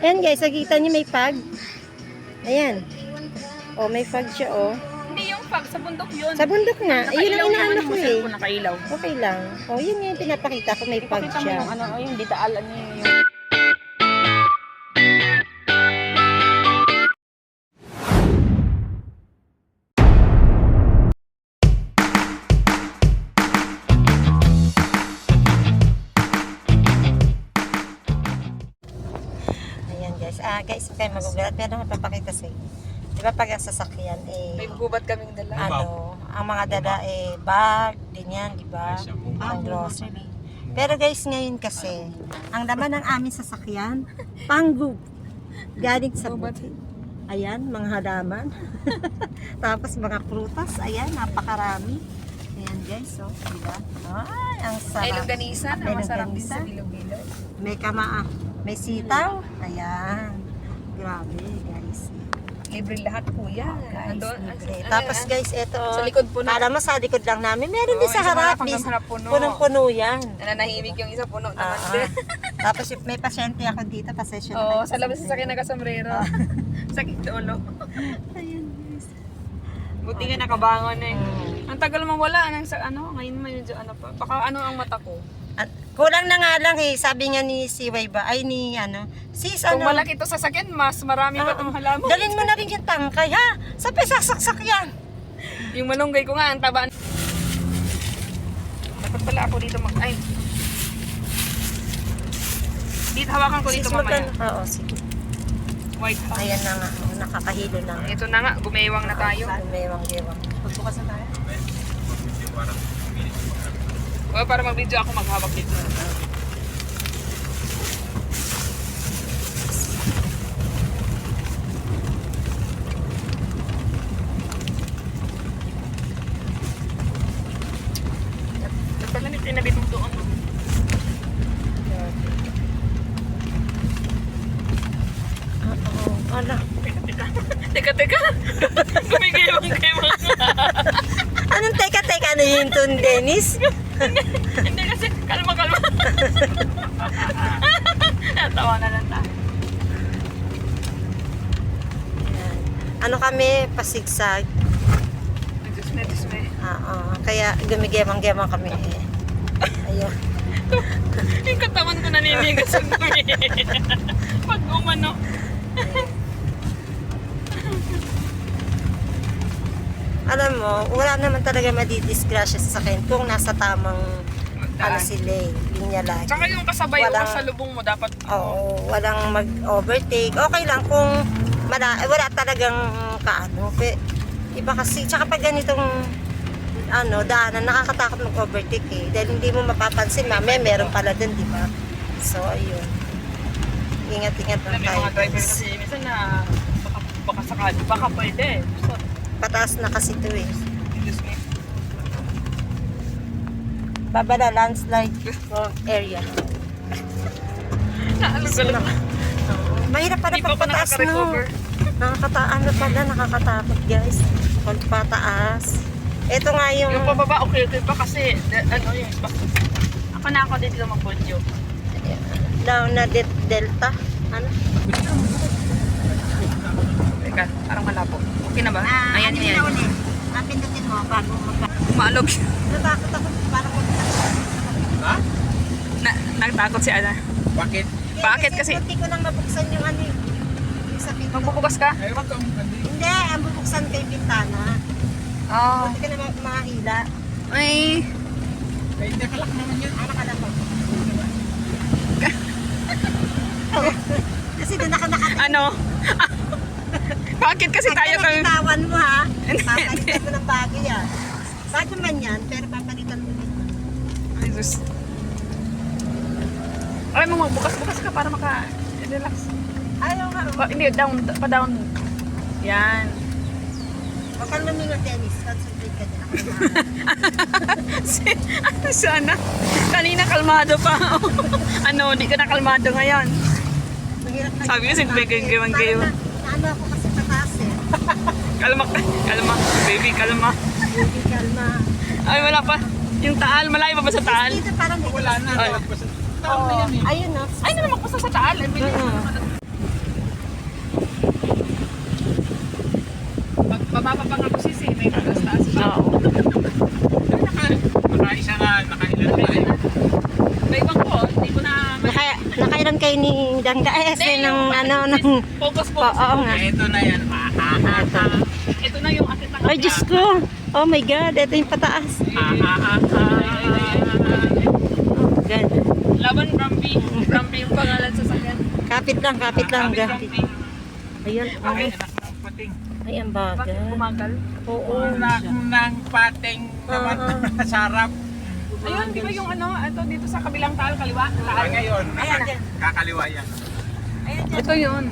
Ayan guys, nakita niyo may pag. Ayan. Oh, may pag siya oh. Hindi yung fog, sa bundok yun. Sa bundok nga. Ayun ang inaano ko eh. Nakailaw. Okay lang. Oh, yun nga yung pinapakita ko. May pag Pakita mo siya. yung ano, yung ditaalan niyo yung... Ah, huwag kayo magugulat. Pero napapakita sa inyo. Di ba pag ang sasakyan eh, May gubat kaming dala. ano, ang mga dala eh, bag, ganyan, di ba? Ang grocery. Pero guys, ngayon kasi, ang laman ng aming sasakyan, panggub. Galing sa bukid. Ayan, mga halaman. Tapos mga prutas, ayan, napakarami. Ayan guys, so, di ba? Ay, ang May sarap. longganisa na May masarap din sa bilog-bilog. May kama, may sitaw. Ayan. Grabe, guys. Libre lahat kuya. Guys, Andun, libre. ano, Tapos ano, guys, ito. Sa likod puno. Kala mo sa likod lang namin. Meron din Oo, sa harap. hanggang harap puno. Punong-puno yan. Nananahimik yung isa puno naman Ah, din. Tapos may pasyente ako dito, pasensya na Oo, sa labas sa akin nakasombrero. Ah. Sakit ulo. Ayan, guys. Buti nga nakabangon eh. Ang tagal mawala nang sa ano, ngayon medyo ano pa. Baka ano ang mata ko. At kulang na nga lang eh. Sabi nga ni si Waiba, ay ni ano, sis Kung ano, malaki to sa sakyan, mas marami pa Ah, itong halaman. dalhin mo na rin yung tangkay ha. Sa pesasaksak yan. Yung malunggay ko nga, ang taba. Dapat pala ako dito mag... Ay. Dito hawakan ko dito Sis, mamaya. Oo, sige. White house. Ayan na nga. oh, Nakakahilo na. Ito na nga, gumewang na tayo. Umewang-gewang. Pagbukas na tayo. O, para mag-video ako maghawak dito. Doon. no? Oo. Ala. Teka, teka. Teka, teka. Gumigayong-gayong. Anong teka-teka na yun to, Dennis? Hindi kasi, kalma, kalma. Natawa na lang tayo. Ano kami, pasigsag. Disme, disme. Oo. Kaya gumigewang-gewang kami. Ayun. Yung katawan ko naninigas ang dumi. Pag umano. Alam mo, wala naman talaga madidisgrasya sa akin kung nasa tamang ano sila eh, linya lagi. Tsaka yung kasabay Walang- sa lubong mo, dapat Oo, walang mag-overtake. Okay lang kung mala, wala talagang kaano. Iba kasi, tsaka pag ganitong ano, daanan, nakakatakot mag-overtake eh. Dahil hindi mo mapapansin, mamaya meron pala dun, di ba? So, ayun. Ingat-ingat lang tayo. yung mga driver guys. kasi minsan na baka, baka sakali, baka pwede. So, Pataas na kasi ito eh. disme. Babala, landslide area. Naalog ka lang. Mahirap pala Hindi pa ako pagpataas no. Nakakataan na pala, nakakatakot guys. Pagpataas. Ito nga yung... Yung pababa, okay, okay pa kasi, ano yun, bak- ako na ako dito mag-video. down na de- delta. Ano? Teka, parang malabo. Okay na ba? Ah, ayan, ano ayan. na ulit? Napindutin mo bago mag... Umalog. Natakot ako parang mag... na, nagtakot si Ana. Bakit? Bakit kasi? Hindi ko nang mabuksan yung ano eh. Yung sa pinto. Magbubukas ka? Ewan ko, hindi. Hindi, ang bubuksan ko yung bintana. Oo. Buti ka na ma- makahila. Ay, Kaya nakalak naman yun. Ano ka na po? Kasi doon ako nakatira. ano? Bakit kasi tayo kami... bitawan mo ha. Papalitan mo ng bago yan. Bago man yan, pero papalitan mo din. Ay, Diyos. Ay mo, magbukas-bukas ka para maka-relax. Ayaw nga. Pa, hindi, down, pa down. Yan. Huwag kang lumingon, Dennis. Concentrate ka din. Si, ano sana? Kanina kalmado pa. ano, di ka na kalmado ngayon. Sabi gawin-gawin kayo. Parang na- Ano ako kasi. Kalma, ka- kalma. Baby, kalma. Hindi kalma. Ay, wala pa. Yung taal, malayo pa ba sa taal? Dito parang di Wala na. Ay. taon na yan eh. Ayun, no? Ay, na naman ko sa taal. Eh, bilis bababa pa nga po si May taas-taas pa. Oo. Nakaisa na, nakailan na tayo. May ibang po, hindi ko na... Naka, nakailan kayo ni Dangga eh, kasi ng ano, ng... Focus po. Oo, oo nga. Ito na yan. Ah. Ito na yung akit ng Ay, Diyos ko! Oh my God, ito yung pataas. Ah, ah. God. Laban Brambi. Brambi yung pangalan sa sakyan. Kapit lang, kapit lang. God. Brambi. Ayun, Ay, ay, ang Bakit bagal. bumagal? Oo. Anak ng pating naman Oo. sarap. Ayun, di ba yung ano, ito dito sa kabilang taal, kaliwa? Taal. ngayon, Ayan, ayan. kakaliwa yan. Ayun, Ito yun.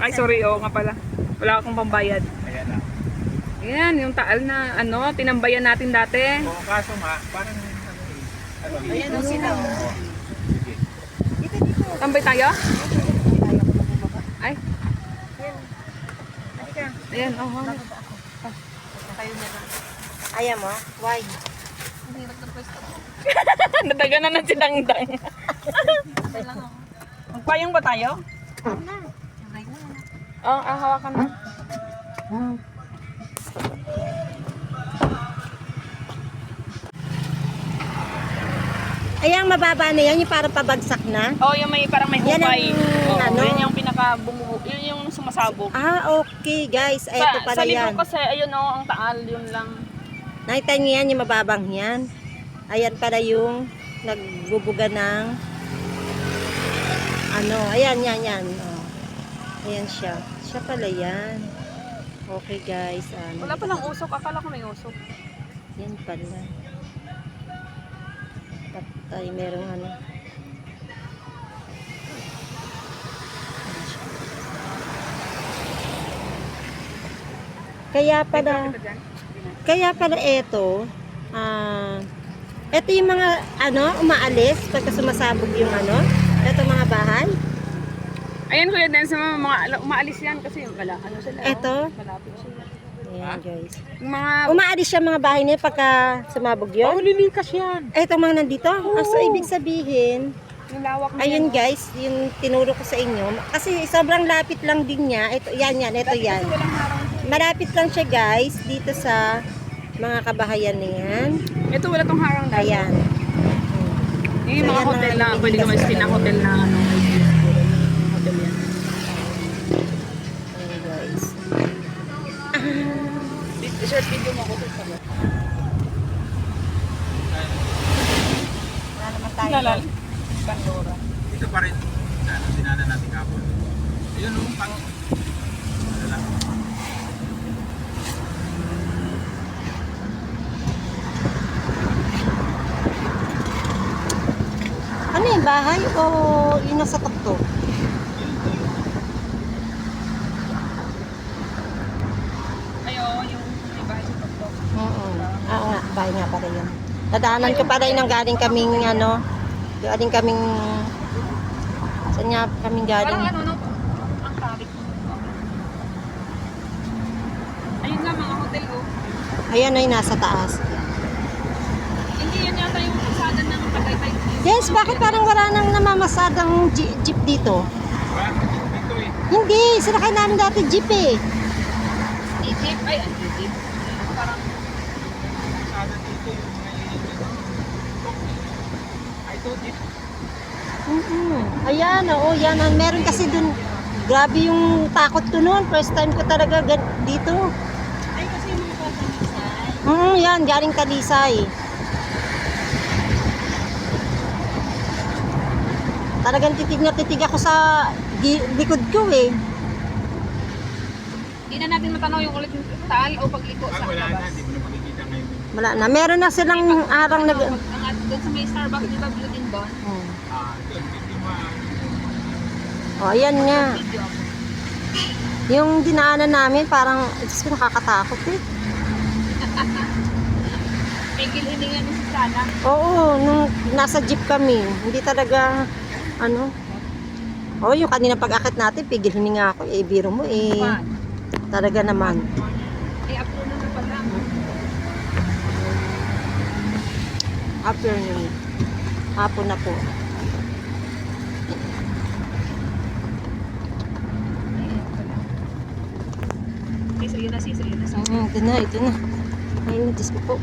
Ay, sorry, oo nga pala. Wala akong pambayad. Ayan na. Ayan, yung taal na ano, tinambayan natin dati. Oo, kaso nga, parang ano. Ano, Ayan, oh, sila. oh. Sige. Dito, dito. Tambay tayo? Ay, Ayan. Ayan, oh. oh. Kayo na lang. Ayaw mo? Why? Nadaga na ng sinangdang. Magpayong ba tayo? Oo, oh, ah, hawakan mo. Ay, ang mababa na yan, yung parang pabagsak na. Oh, yung may parang may Yan ang, hukay. Oo, ano? Yan yung pinaka bumubu, yun yung sumasabog. Ah, okay guys. Ay, ito sa, pala sa yan. kasi, ayun oh, ang taal, yun lang. Nakita niyo yan, yung mababang yan. Ayan pala yung nagbubuga ng ano, ayan, yan, yan. Oh. Ayan siya. Siya pala yan. Okay guys. Ano, Wala pa lang usok, akala ko may usok. Yan pala. Patay, merong ano. Kaya pala, Ito kaya pala ito, ah, ito yung mga, ano, umaalis pagka sumasabog yung ano, ito mga bahay. Ayan kuya Dan, sa mga, mga umaalis yan kasi yung kala, ano sila. oh, Eto? Malapit sila. Ayan guys. Yung mga, Umaalis siya mga bahay yun pagka sumabog yun. Oh, lilikas yan. Ito mga nandito. Ah, so, ibig sabihin, yung lawak na ayun guys, yung tinuro ko sa inyo. Kasi sobrang lapit lang din niya. Ito, yan, yan, ito yan. Malapit lang siya guys, dito sa mga kabahayan na yan. Ito wala tong harang dahil. Ayan. Yung mga Ayan hotel na, pwede ka kasi ma-stay na ano. hotel na ano. Hotel yan. Ayan guys. Short video mo ako sa Wala naman tayo. Nalal. Pandora. Ito pa rin. Ano, dinaanan natin kapon. Ayun, yung pang... Ano lang. Ano yung bahay o yun nasa tuktok? Ayo, yung may bahay sa. Oo. Ah, nga, bahay nga pala yun. Nadaanan ko pala yun nang galing kaming ano, galing kaming saan nga kaming galing? Parang ano, no? Ang tarik. Ayun nga, mga hotel, oh. Ayan ay nasa taas. Hindi yan yata yung kasada ng Tagaytay. Yes, bakit parang wala nang namamasadang ji- jeep dito? Ito. Hindi, sinakay namin dati jeep eh. Jeep? Ay, jeep. Parang, Sada dito yung may... Ay, ito, dito. mm Ayan, oo, yan. ah, Meron kasi dun, grabe yung takot ko noon. First time ko talaga dito. ay kasi yung mga niya. Mm, yan, galing Talisay. Talagang titig na titig ako sa likod ko eh. Hindi na natin matanaw yung ulit yung taal o pagliko Ah, sa wala na. labas. Hindi mo na makikita ngayon. Wala na. Meron na silang arang nag... Ang at doon sa may Starbucks, di ba, blue din doon? Hmm. Ah, ito. Hindi mo... O, ayan nga. Video. Yung dinaanan namin, parang, Diyos ko, nakakatakot eh. May gilhiningan ni si Sana. Oo, nung nasa jeep kami, hindi talaga, ano. Oh, yung kanina pag-akit natin, pigil hininga ako. Eh, biro mo eh. Talaga naman. Eh, afternoon na pala. Ano. Afternoon. Hapon na po. Eh, sis, ayun na sis, na sis. Mm, ito na, ito na. Ayun, Diyos ko po.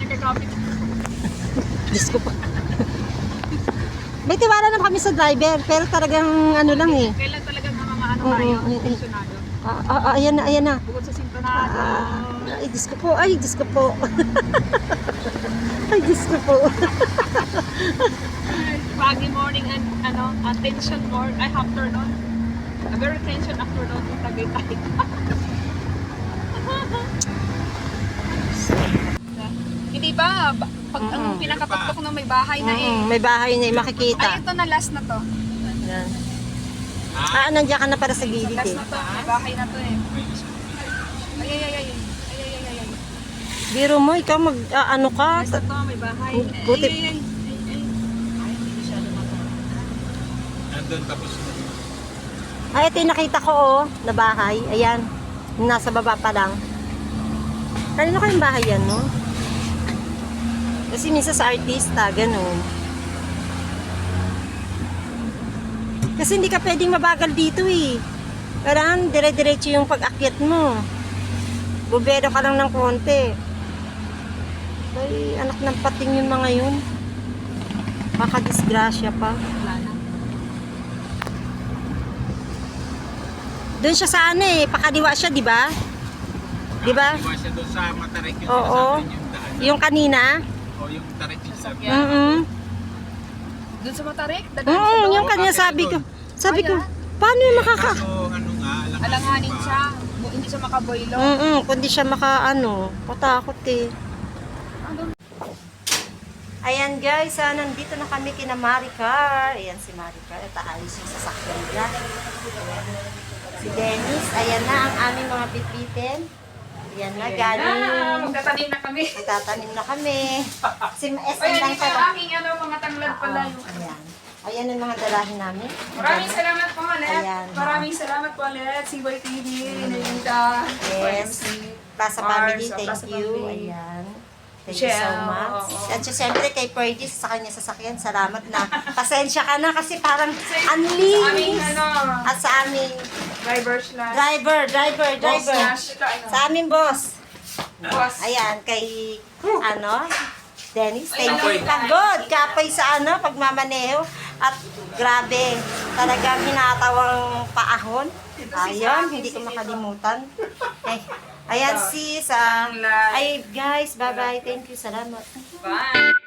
Nagkakapit. Diyos ko po. May tiwala na kami sa driver, pero talagang ano lang eh. Kailan talaga mga ano Oo, tayo, oo, oo. pensionado. Ah, ah, ah, ayan na, ayan na. Bukod sa sintonado. Ah, ay, Diyos ko po. Ay, Diyos ko po. ay, Diyos ko po. Foggy morning and ano, attention morning, ay afternoon. A very tension afternoon yung Tagaytay. Hindi ba? Ba- Pag ang Mm-mm. pinakatuktok na may bahay na eh. Mm, may bahay na eh, Ay, makikita. ito na last na to. Yan. Ah, nandiyan ka na para sa gilid Last eh. na to. May bahay na to eh. Ay, ay, ay, ay. Ay, ay, ay, ay, ay. Biro mo, ikaw mag, ah, ano ka? Last na to, may bahay. Bu- Ay, buti- ay, ay, ay, ay. Ay, hindi masyado mata. Nandun tapos Ay, ito yung nakita ko oh, na bahay. Ayan, nasa baba pa lang. Kanino kayong bahay yan, no? Kasi minsan sa artista, ganun. Kasi hindi ka pwedeng mabagal dito eh. Kailangan dire-diretso yung pag-akyat mo. Bubero ka lang ng konti. Ay, anak ng pating yung mga yun. Kakadisgrasya pa. Wala na. Doon siya sa ano eh, pakaliwa siya, di ba? Di ba? Iwas siya doon sa matarik Oo. Yung kanina? O yung tarik yung sabi. Sasakyan. Mm Doon sa Matarik? Dadaan sa Oo, doon? yung kanya sabi ko. Sabi ko, paano yung makaka... Kaso ano nga, alanganin Alanganin pa. siya. Bu- Hindi siya makaboylo. Mm kundi siya maka ano, patakot eh. Ayan guys, ah, nandito na kami kina Maricar. Ayan si Maricar. Ito ayos yung sasakyan niya. Si Dennis. Ayan na ang aming mga bitbitin. Ayan na, Ah, galing. magtatanim na kami. Magtatanim na kami. Si SM Ay, lang dito yung aking ano, mga tanglad pala. Yung- ayan. Ayan ang mga dalahin namin. Maraming salamat po ulit. Ayan. Maraming salamat po ulit. CYTV, Nalinda, Yes. YMC. Plaza Mars, Family, sa thank Plaza you. Family. Ayan. Thank you so much. oo. At siya, siyempre kay Fergie sa kanya sasakyan, salamat na. Pasensya ka na kasi parang Sa aming ano, At sa aming driver slash driver, driver, boss driver. slash ano, Sa aming boss. boss. Ayan, kay ano, Dennis, thank Kapoy. you. Pagod, kapoy sa ano, pagmamaneho. At grabe, talagang hinatawang paahon. Ayun, hindi ko makalimutan. Eh, ayan sis, ah, ay guys, bye-bye. Thank you, salamat. Bye.